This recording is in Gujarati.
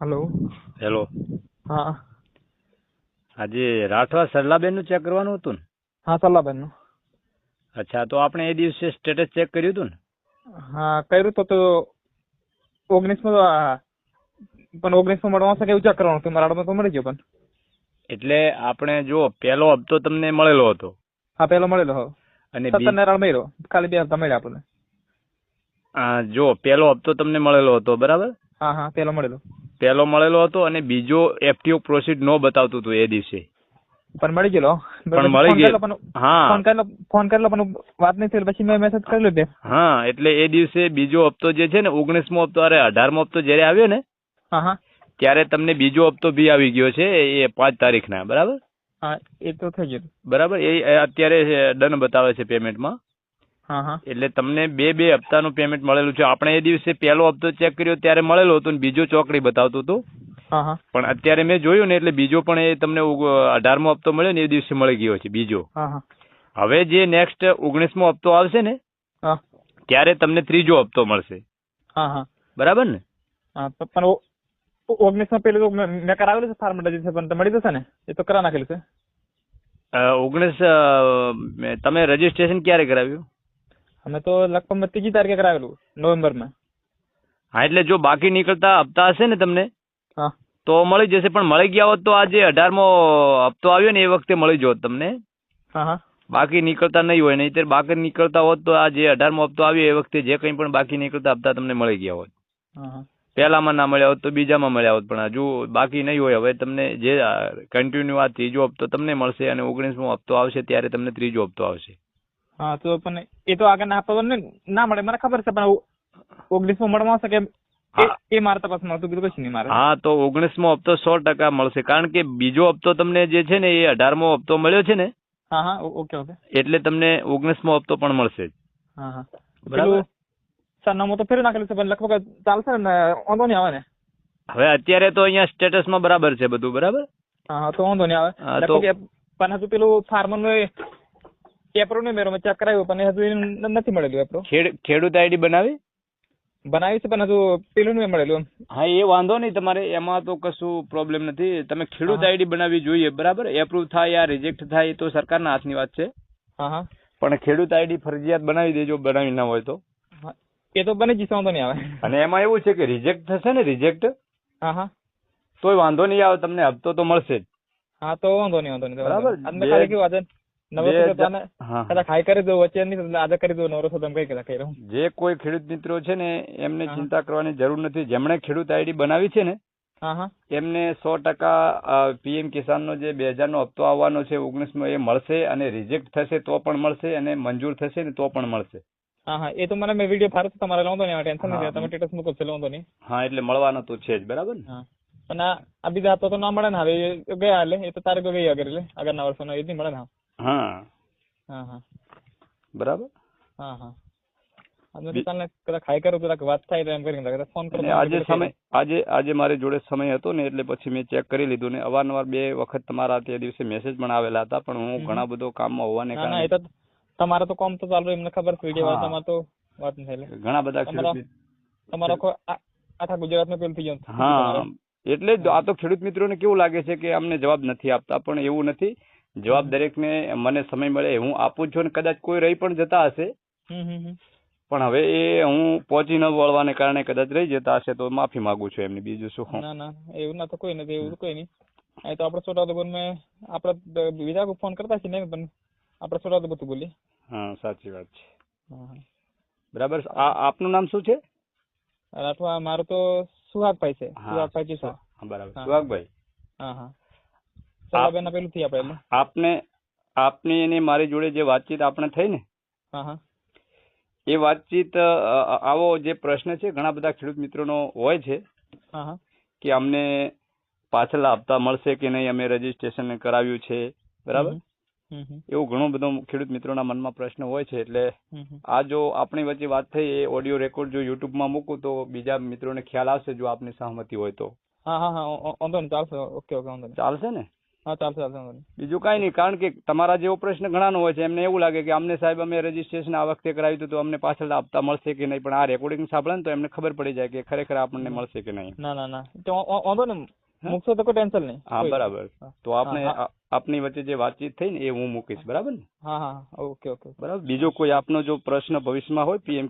હલો. હેલો. હા. આજે રાઠવા સરલાબેનનું ચેક કરવાનું હતું ને? હા સરલાબેનનું અચ્છા તો આપણે એ દિવસે સ્ટેટસ ચેક કર્યું હતું ને? હા કર્યું તો તો ઓગણીસમાં પણ ઓગણીસમાં મળવા કે એવું ચેક કરવાનું હતું? મારા તો મળી ગયો પણ. એટલે આપણે જો પહેલો હપ્તો તમને મળેલો હતો. હા પેલો મળેલો હવે. અને બી- મળ્યો. ખાલી બે હપ્તા મળ્યા આપણને. જો પહેલો હપ્તો તમને મળેલો હતો બરાબર? હા હા પેલો મળેલો. પહેલો મળેલો હતો અને બીજો એફટીઓ પ્રોસીડ નો બતાવતું હતું એ દિવસે. પણ મળી ગયેલો? પણ મળી ગયેલો. હા. ફોન કરેલો ફોન કરેલો પણ વાત નહીં થઈ પછી મેં મેસેજ કરેલો તે હા એટલે એ દિવસે બીજો હપ્તો જે છે ને ઓગણીસમો હપ્તો અરે અઢારમો હપ્તો જયારે આવ્યો ને હા હા. ત્યારે તમને બીજો હપ્તો બી આવી ગયો છે એ પાંચ તારીખના બરાબર? હા એ તો થઈ ગયું. બરાબર? એ અત્યારે ડન બતાવે છે પેમેન્ટમાં એટલે તમને બે બે હપ્તાનું પેમેન્ટ મળેલું છે. આપણે એ દિવસે પહેલો હપ્તો ચેક કર્યો ત્યારે મળેલો હતો ને બીજો ચોકડી બતાવતું હતું. પણ અત્યારે મેં જોયું ને એટલે બીજો પણ એ તમને અઢારમો હપ્તો મળ્યો ને એ દિવસે મળી ગયો છે બીજો. હવે જે નેક્સ્ટ ઓગણીસમો હપ્તો આવશે ને હા. ત્યારે તમને ત્રીજો હપ્તો મળશે. હા હા. બરાબર ને? પણ ઓગણીસમાં પેલું તો મેં કરાવેલું છે ફાર્મ છે પણ મળી જશે ને? એ તો કરા નાખેલું છે ઓગણીસ તમે રજીસ્ટ્રેશન ક્યારે કરાવ્યું? અમે તો લગભગ મેં ત્રીજી તારીખે કરાવેલું નવેમ્બરમાં. હા એટલે જો બાકી નીકળતા હપ્તા હશે ને તમને? હા. તો મળી જશે પણ મળી ગયા હોત તો આજે અઢારમો હપ્તો આવ્યો ને એ વખતે મળી જોત તમને. હા હા. બાકી નીકળતા નહીં હોય નહીંતર બાકી નીકળતા હોત તો આ જે અઢારમો હપ્તો આવ્યો એ વખતે જે કંઈ પણ બાકી નીકળતા હપ્તા તમને મળી ગયા હોત. પહેલામાં ના મળ્યા હોત તો બીજામાં મળ્યા હોત પણ હજુ બાકી નહીં હોય. હવે તમને જે કન્ટિન્યુ આ ત્રીજો હપ્તો તમને મળશે અને ઓગણીસમો હપ્તો આવશે ત્યારે તમને ત્રીજો હપ્તો આવશે. હા તો પણ એ તો આગળ ના આપવા ના. મળે મને ખબર છે પણ ઓગણીસમાં મળવા આવશે કે એ- મારા તપાસમાં હતું કીધું કશું નહીં મારે. હા તો ઓગણીસમો હપ્તો સો ટકા મળશે. કારણ કે બીજો હપ્તો તમને જે છે ને એ અઢારમો હપ્તો મળ્યો છે ને હા હા ઓકે ઓકે. એટલે તમને ઓગણીસમો હપ્તો પણ મળશે. હા હા. બરાબર. સરનામું તો ફેર નાખેલું છે પણ લગભગ ચાલશે ને વાંધો નહીં આવે ને. હવે અત્યારે તો અહીંયા સ્ટેટસમાં બરાબર છે બધું બરાબર? હા તો વાંધો નહીં આવે. તો- પણ હજુ પેલું ફાર્મરનું એપ્રો ને મેરો મેં ચેક કરાવ્યું પણ હજુ એને નથી મળેલું એપ્રો ખેડૂત આઈડી બનાવી? બનાવી છે પણ હજુ પેલું નહીં મળેલું હા એ વાંધો નહીં તમારે એમાં તો કશું પ્રોબ્લેમ નથી. તમે ખેડૂત આઈડી બનાવવી જોઈએ બરાબર? એપ્રુવ થાય યા રિજેક્ટ થાય એ તો સરકારના હાથની વાત છે. હા હા. પણ ખેડૂત આઈડી ફરજિયાત બનાવી દેજો બનાવી ના હોય તો. એ તો બની જશે વાંધો નહીં આવે. અને એમાં એવું છે કે રિજેક્ટ થશે ને રિજેક્ટ હા હા. તોય વાંધો નહીં આવે તમને હપ્તો તો મળશે જ. હા તો વાંધો નહીં વાંધો નહીં. બરાબર. કેવું આજે? હજાર- જે કોઈ ખેડૂત મિત્રો છે ને એમને ચિંતા કરવાની જરૂર નથી. જેમણે ખેડૂત આઈડી બનાવી છે ને એમને સો ટકા પીએમ કિસાનનો જે બે હજારનો હપ્તો આવવાનો છે ઓગણીસ નો એ મળશે અને રિજેક્ટ થશે તો પણ મળશે અને મંજૂર થશે ને તો પણ મળશે. હા હા. એ તો મને મેં વીડિયો ફારો તમારે વાંધો નહીં ટેન્શન નથી તમે સ્ટેટસ મૂકો છો વાંધો નહીં. હા એટલે મળવાનો તો છે જ બરાબર ને? પણ આ બીજા હપ્તા તો ના મળે ને હવે ગયા એટલે એ તો તારે ગઈ આગળ એટલે આગળના વર્ષોનો એ જ નહીં મળે ને હા. બરાબર? હા હા. આજે સમય આજે આજે મારી જોડે સમય હતો ને એટલે પછી મેં ચેક કરી લીધું ને અવારનવાર બે વખત તમારા તે દિવસે મેસેજ પણ આવેલા હતા પણ હું ઘણા બધો કામમાં હોવાને ના ના કારણે તો તમારે તો કોમ તો ચાલુ એમને ખબર તમારે તો વાત નહીં ઘણા બધા તમારો આખો ગુજરાતમાં પેલું થઈ જાય હા. એટલે આ તો ખેડૂત મિત્રોને કેવું લાગે છે કે અમને જવાબ નથી આપતા પણ એવું નથી. જવાબ દરેકને મને સમય મળે હું આપું છું અને કદાચ કોઈ રહી પણ જતા હશે. પણ હવે એ હું પહોંચી ન વળવાને કારણે કદાચ રહી જતા હશે તો માફી માંગુ છું એમની બીજું શું ના ના એવું ના તો કોઈ નથી એવું કોઈ નહીં. અહીં તો આપણે છોટાઉદેપુર મેં આપણે બીજા કોઈ ફોન કરતા છીએ ને પણ આપણે છોટાઉદેપુરથી બોલીએ. હા સાચી વાત છે. બરાબર આ આપનું નામ શું છે? રાઠવા મારું તો સુહાગભાઈ છે. સુહાગભાઈ છે બરાબર. સુહાગભાઈ? હા હા. સલાબેન પેલું થી આપણે એટલે. આપને આપની અને મારી જોડે જે વાતચીત આપણે થઈ ને હા હા. એ વાતચીત આવો જે પ્રશ્ન છે ઘણા બધા ખેડૂત મિત્રોનો હોય છે કે અમને પાછલા હપ્તા મળશે કે નહીં અમે રજીસ્ટ્રેશન કરાવ્યું છે બરાબર? એવું ઘણું બધું ખેડૂત મિત્રોના મનમાં પ્રશ્ન હોય છે એટલે. આ જો આપણી વચ્ચે વાત થઈ એ ઓડિયો રેકોર્ડ જો યુટ્યુબમાં મૂકું તો બીજા મિત્રોને ખ્યાલ આવશે જો આપની સહમતી હોય તો. હા હા હા વાંધો નહીં ચાલશે ઓકે ઓકે વાંધો ચાલશે ને? હા ચાલશે ચાલશે બીજું કાંઈ નહીં કારણ કે તમારા જેવો પ્રશ્ન ઘણાનો હોય છે એમને એવું લાગે કે અમને સાહેબ અમે રજીસ્ટ્રેશન આ વખતે કરાવ્યું હતું તો અમને પાછળ આપતા મળશે કે નહીં પણ આ રેકોર્ડિંગ સાંભળે ને તો એમને ખબર પડી જાય કે ખરેખર આપણને મળશે કે નહીં. ના ના ના. તો વાંધો નહીં. મૂકશો તો કોઈ ટેન્શન નહીં. હા બરાબર. તો આપણે હા, હા. આ- આપની વચ્ચે જે વાતચીત થઈ ને એ હું મૂકીશ બરાબર ને? હા હા ઓકે ઓકે બરાબર. બીજો કોઈ આપનો જો પ્રશ્ન ભવિષ્યમાં હોય પીએમ